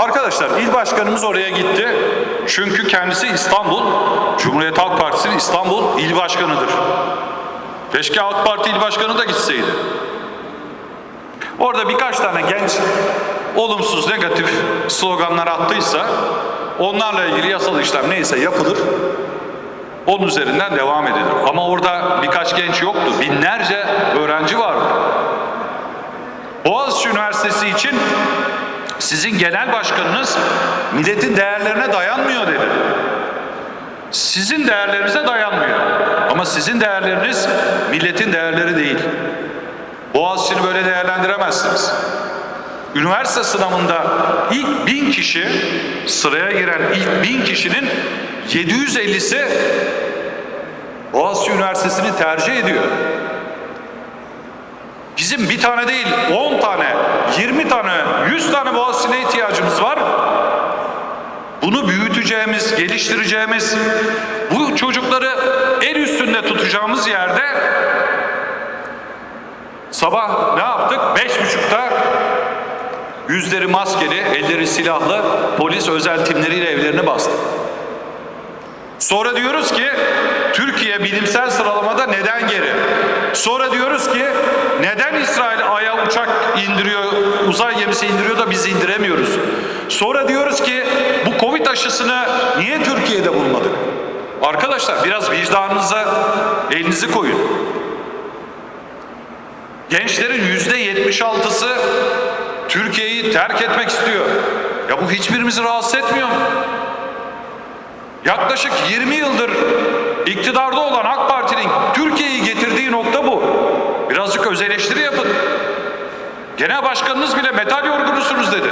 Arkadaşlar il başkanımız oraya gitti. Çünkü kendisi İstanbul Cumhuriyet Halk Partisi'nin İstanbul il başkanıdır. Keşke AK Parti il başkanı da gitseydi. Orada birkaç tane genç olumsuz negatif sloganlar attıysa onlarla ilgili yasal işlem neyse yapılır. Onun üzerinden devam edilir. Ama orada birkaç genç yoktu. Binlerce öğrenci vardı. Boğaziçi Üniversitesi için sizin genel başkanınız milletin değerlerine dayanmıyor dedi. Sizin değerlerinize dayanmıyor. Ama sizin değerleriniz milletin değerleri değil. Boğaziçi'ni böyle değerlendiremezsiniz. Üniversite sınavında ilk bin kişi sıraya giren ilk bin kişinin 750'si Boğaziçi Üniversitesi'ni tercih ediyor. Bizim bir tane değil 10 tane, 20 tane, Bunu büyüteceğimiz, geliştireceğimiz, bu çocukları el üstünde tutacağımız yerde sabah ne yaptık? Beş buçukta yüzleri maskeli, elleri silahlı polis özel timleriyle evlerini bastı. Sonra diyoruz ki Türkiye bilimsel sıralamada neden geri? Sonra diyoruz ki neden İsrail uçak indiriyor, uzay gemisi indiriyor da biz indiremiyoruz? Sonra diyoruz ki bu Covid aşısını niye Türkiye'de bulmadık? Arkadaşlar biraz vicdanınıza elinizi koyun. Gençlerin yüzde yetmiş altısı Türkiye'yi terk etmek istiyor. Ya bu hiçbirimizi rahatsız etmiyor mu? Yaklaşık 20 yıldır iktidarda olan AK Parti'nin Genel başkanınız bile metal yorgunusunuz dedi.